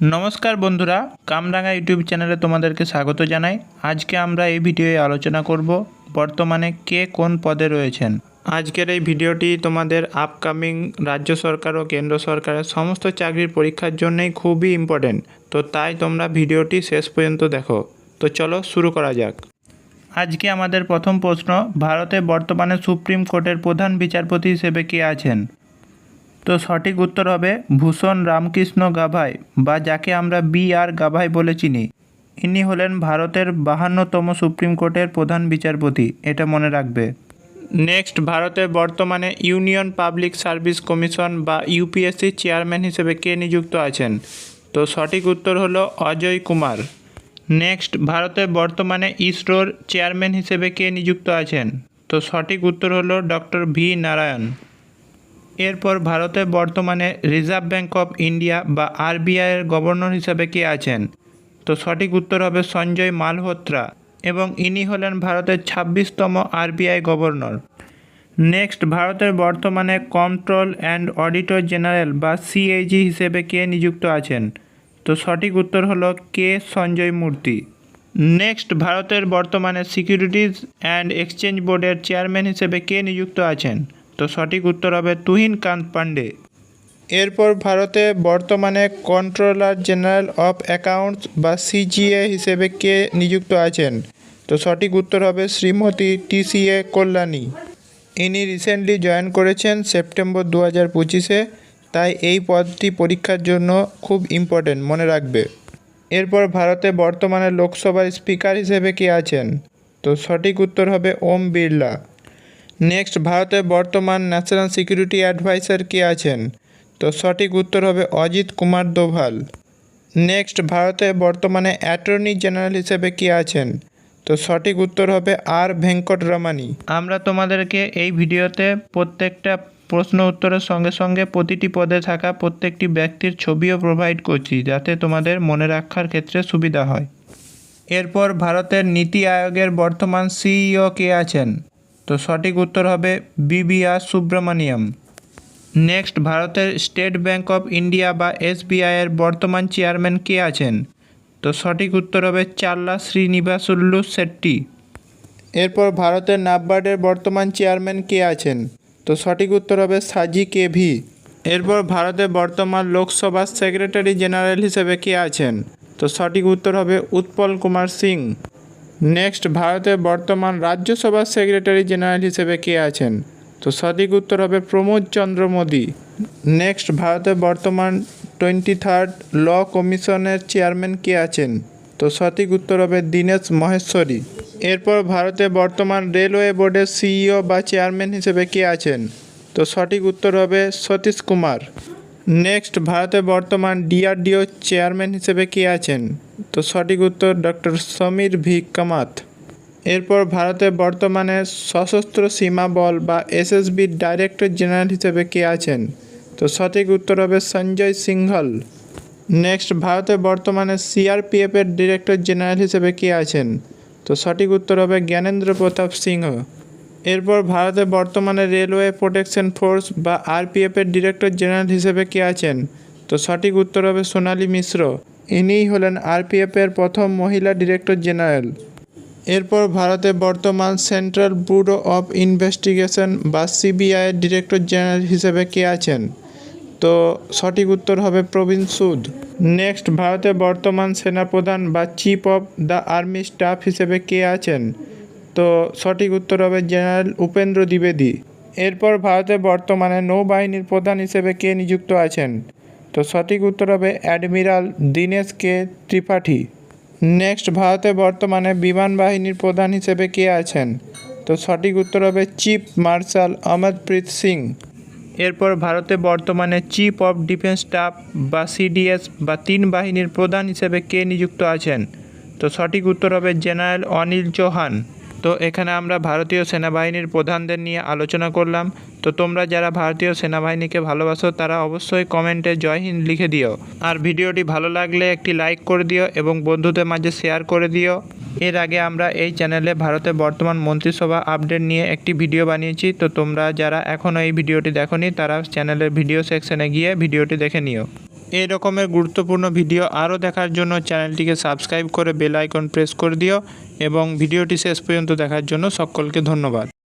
নমস্কার বন্ধুরা কামরাঙা ইউটিউব চ্যানেলে তোমাদেরকে স্বাগত জানাই। আজকে আমরা এই ভিডিওয়ে আলোচনা করব, বর্তমানে কে কোন পদে রয়েছেন। আজকের এই ভিডিওটি তোমাদের আপকামিং রাজ্য সরকার ও কেন্দ্র সরকারের সমস্ত চাকরির পরীক্ষার জন্যই খুবই ইম্পর্টেন্ট তো তাই তোমরা ভিডিওটি শেষ পর্যন্ত দেখো। তো চলো শুরু করা যাক। আজকে আমাদের প্রথম প্রশ্ন, ভারতে বর্তমানে সুপ্রিম কোর্টের প্রধান বিচারপতি হিসেবে কে আছেন? তো সঠিক উত্তর হবে ভূষণ রামকৃষ্ণ গাভাই, বা যাকে আমরা বি আর গাভাই বলে চিনি। ইনি হলেন ভারতের বাহান্নতম সুপ্রিম কোর্টের প্রধান বিচারপতি, এটা মনে রাখবে। নেক্সট ভারতে বর্তমানে ইউনিয়ন পাবলিক সার্ভিস কমিশন, বা ইউপিএসসি চেয়ারম্যান হিসেবে কে নিযুক্ত আছেন? তো সঠিক উত্তর হলো অজয় কুমার। নেক্সট ভারতে বর্তমানে ইসরোর চেয়ারম্যান হিসেবে কে নিযুক্ত আছেন? তো সঠিক উত্তর হলো ডক্টর ভি নারায়ণ। এরপর ভারতে বর্তমানে রিজার্ভ ব্যাঙ্ক অফ ইন্ডিয়া বা আরবিআইয়ের গভর্নর হিসেবে কে আছেন? তো সঠিক উত্তর হবে সঞ্জয় মালহোত্রা এবং ইনি হলেন ভারতের ছাব্বিশতম আরবিআই গভর্নর নেক্সট ভারতের বর্তমানে কন্ট্রোল অ্যান্ড অডিটর জেনারেল বা সিএজি হিসেবে কে নিযুক্ত আছেন? তো সঠিক উত্তর হলো কে সঞ্জয় মূর্তি। নেক্সট ভারতের বর্তমানে সিকিউরিটিজ অ্যান্ড এক্সচেঞ্জ বোর্ডের চেয়ারম্যান হিসেবে কে নিযুক্ত আছেন? তো সঠিক উত্তর হবে তুহিন কান্ত পান্ডে এরপর ভারতে বর্তমানে কন্ট্রোলার জেনারেল অফ অ্যাকাউন্টস বা সিজিএ হিসেবে কে নিযুক্ত আছেন? তো সঠিক উত্তর হবে শ্রীমতী টিসিএ কল্যাণী। ইনি রিসেন্টলি জয়েন করেছেন সেপ্টেম্বর দু হাজার পঁচিশে, তাই এই পদটি পরীক্ষার জন্য খুব ইম্পর্টেন্ট মনে রাখবে। এরপর ভারতে বর্তমানে লোকসভার স্পিকার হিসেবে কে আছেন? তো সঠিক উত্তর হবে ওম বিড়লা। নেক্সট ভারতের বর্তমান ন্যাশনাল সিকিউরিটি অ্যাডভাইসার কে আছেন? তো সঠিক উত্তর হবে অজিত কুমার দোভাল। নেক্সট ভারতে বর্তমানে অ্যাটর্নি জেনারেল হিসেবে কে আছেন? তো সঠিক উত্তর হবে আর ভেঙ্কটরমানি আমরা তোমাদেরকে এই ভিডিওতে প্রত্যেকটা প্রশ্ন উত্তরের সঙ্গে সঙ্গে প্রতিটি পদে থাকা প্রত্যেকটি ব্যক্তির ছবিও প্রোভাইড করছি, যাতে তোমাদের মনে রাখার ক্ষেত্রে সুবিধা হয়। এরপর ভারতের নীতি আয়োগের বর্তমান সিইও কে আছেন? তো সঠিক উত্তর হবে বিবিআর সুব্রমণিয়াম নেক্সট, ভারতের স্টেট ব্যাংক অফ ইন্ডিয়া বা এসবিআইয়ের বর্তমান চেয়ারম্যান কে আছেন? তো সঠিক উত্তর হবে চাল্লা শ্রীনিবাসুল্লু শেট্টি। এরপর ভারতের নাবার্ডের বর্তমান চেয়ারম্যান কে আছেন? তো সঠিক উত্তর হবে সাজি কে ভি। এরপর ভারতের বর্তমান লোকসভার সেক্রেটারি জেনারেল হিসেবে কে আছেন? তো সঠিক উত্তর হবে উৎপল কুমার সিং। নেক্সট ভারতের বর্তমান রাজ্যসভার সেক্রেটারি জেনারেল হিসেবে কে আছেন? তো সঠিক উত্তর হবে প্রমোদ চন্দ্র মোদী। নেক্সট ভারতের বর্তমান টোয়েন্টি থার্ড ল কমিশনের চেয়ারম্যান কে আছেন? তো সঠিক উত্তর হবে দীনেশ মহেশ্বরী। এরপর ভারতে বর্তমান রেলওয়ে বোর্ডের সিইও বা চেয়ারম্যান হিসেবে কে আছেন? তো সঠিক উত্তর হবে সতীশ কুমার। নেক্সট ভারতে বর্তমান ডিআরডিও চেয়ারম্যান হিসেবে কে আছেন? তো সঠিক উত্তর ডক্টর সমীর ভি. কামাত। এরপর ভারতে বর্তমানে সশস্ত্র সীমা বল বা এসএসবির ডাইরেক্টর জেনারেল হিসেবে কে আছেন? তো সঠিক উত্তর হবে সঞ্জয় সিংহল নেক্সট, ভারতে বর্তমানে সিআরপিএফের ডিরেক্টর জেনারেল হিসেবে কে আছেন? তো সঠিক উত্তর হবে জ্ঞানেন্দ্র প্রতাপ সিংহ। এরপর ভারতে বর্তমানে রেলওয়ে প্রোটেকশন ফোর্স বা আরপিএফের ডিরেক্টর জেনারেল হিসেবে কে আছেন? তো সঠিক উত্তর হবে সোনালী মিশ্র। ইনিই হলেন আরপিএফের প্রথম মহিলা ডিরেক্টর জেনারেল। এরপর ভারতে বর্তমান সেন্ট্রাল ব্যুরো অফ ইনভেস্টিগেশন বা সিবিআইয়ের ডিরেক্টর জেনারেল হিসেবে কে আছেন? তো সঠিক উত্তর হবে প্রবীণ সুদ। নেক্সট, ভারতে বর্তমান সেনাপ্রধান বা chief of the army staff হিসেবে কে আছেন? তো সঠিক উত্তর হবে জেনারেল উপেন্দ্র দ্বিবেদী। এরপর ভারতে বর্তমানে নৌবাহিনীর প্রধান হিসেবে কে নিযুক্ত আছেন? তো সঠিক উত্তর হবে admiral Dinesh K Tripathi. Next ভারতে বর্তমানে বিমান বাহিনীর প্রধান হিসেবে কে আছেন? তো সঠিক উত্তর হবে চিফ মার্শাল অমরপ্রীত সিং। এরপর ভারতে বর্তমানে চিফ অফ ডিফেন্স স্টাফ বা সিডিএস বা তিন বাহিনীর প্রধান হিসেবে কে নিযুক্ত আছেন? তো সঠিক উত্তর হবে জেনারেল অনিল চৌহান। তো এখানে আমরা ভারতীয় সেনাবাহিনীর প্রধানদের নিয়ে আলোচনা করলাম। তো তোমরা যারা ভারতীয় সেনাবাহিনীকে ভালোবাসো, তারা অবশ্যই কমেন্টে জয় হিন্দ লিখে দিও। আর ভিডিওটি ভালো লাগলে একটি লাইক করে দিও এবং বন্ধুদের মাঝে শেয়ার করে দিও। এর আগে আমরা এই চ্যানেলে ভারতের বর্তমান মন্ত্রিসভা আপডেট নিয়ে একটি ভিডিও বানিয়েছি। তো তোমরা যারা এখনও এই ভিডিওটি দেখোনি, তারা চ্যানেলের ভিডিও সেকশনে গিয়ে ভিডিওটি দেখে নিও। এই রকমের গুরুত্বপূর্ণ ভিডিও আরও দেখার জন্য চ্যানেলটিকে সাবস্ক্রাইব করে বেল আইকন প্রেস করে দিও এবং ভিডিওটি শেষ পর্যন্ত দেখার জন্য সকলকে ধন্যবাদ।